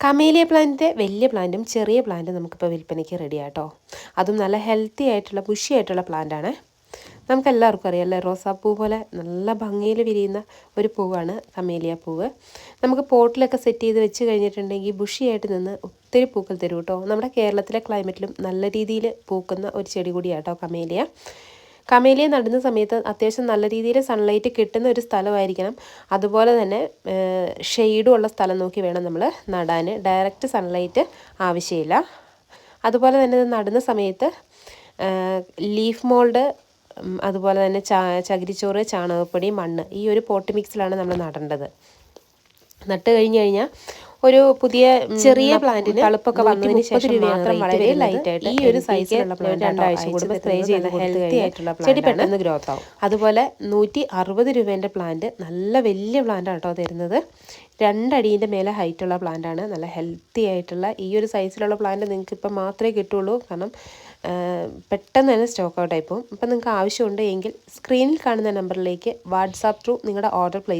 Camellia പ്ലാന്റിന്റെ വലിയ പ്ലാന്റും ചെറിയ പ്ലാന്റും നമുക്കിപ്പോൾ വിൽപ്പനയ്ക്ക് റെഡി ആട്ടോ അതും നല്ല ഹെൽത്തി ആയിട്ടുള്ള ബുഷി ആയിട്ടുള്ള പ്ലാന്റാണ് നമുക്ക് എല്ലാവർക്കും അറിയാം അല്ലേ? റോസാപ്പൂ പോലെ നല്ല ഭംഗിയിൽ വിരിയുന്ന ഒരു പൂവാണ് കമേലിയ പൂവ്. നമുക്ക് പോട്ടിലൊക്കെ സെറ്റ് ചെയ്ത് വെച്ച് കഴിഞ്ഞിട്ടുണ്ടെങ്കിൽ ബുഷിയായിട്ട് നിന്ന് ഒത്തിരി പൂക്കൾ തരും കേട്ടോ നമ്മുടെ കേരളത്തിലെ ക്ലൈമറ്റിലും നല്ല രീതിയിൽ പൂക്കുന്ന ഒരു ചെടി കൂടിയാട്ടോ കമേലിയ. കമേലിയ നടുന്ന സമയത്ത് അത്യാവശ്യം നല്ല രീതിയിൽ സൺലൈറ്റ് കിട്ടുന്ന ഒരു സ്ഥലമായിരിക്കണം. അതുപോലെ തന്നെ ഷെയ്ഡും ഉള്ള സ്ഥലം നോക്കി വേണം നമ്മൾ നടാൻ. ഡയറക്റ്റ് സൺലൈറ്റ് ആവശ്യമില്ല. അതുപോലെ തന്നെ നടുന്ന സമയത്ത് ലീഫ് മോൾഡ് അതുപോലെ തന്നെ ചാ ചകിരിച്ചോറ് ചാണകപ്പൊടി മണ്ണ് ഈ ഒരു പോട്ട് മിക്സിലാണ് നമ്മൾ നടേണ്ടത്. നട്ട് കഴിഞ്ഞ് കഴിഞ്ഞാൽ ഒരു പുതിയ ചെറിയ പ്ലാന്റിന് തളുപ്പൊക്കെ വന്നതിന് ശേഷം മാത്രം വളരെ ലൈറ്റ് ആയിട്ട് ഈ ഒരു സൈസിലുള്ള പ്ലാന്റ് രണ്ടാഴ്ച കൂടുമ്പോൾ സ്പ്രേ ചെയ്ത് ഹെൽത്തി ആയിട്ടുള്ള ചെടി പെട്ടെന്ന് ഗ്രോത്ത് ആവും. അതുപോലെ നൂറ്റി അറുപത് രൂപേന്റെ പ്ലാന്റ് നല്ല വലിയ പ്ലാന്റ് ആട്ടോ തരുന്നത്. രണ്ടടീന്റെ മേലെ ഹൈറ്റ് ഹൈറ്റുള്ള പ്ലാന്റാണ് നല്ല ഹെൽത്തി ആയിട്ടുള്ള ഈ ഒരു സൈസിലുള്ള പ്ലാന്റ് നിങ്ങൾക്ക് ഇപ്പം മാത്രമേ കിട്ടുള്ളൂ. കാരണം പെട്ടെന്ന് തന്നെ സ്റ്റോക്ക് ഔട്ട് പോകും. അപ്പം നിങ്ങൾക്ക് ആവശ്യമുണ്ട് എങ്കിൽ സ്ക്രീനിൽ കാണുന്ന നമ്പറിലേക്ക് വാട്സാപ്പ് ത്രൂ നിങ്ങളുടെ ഓർഡർ പ്ലേസ്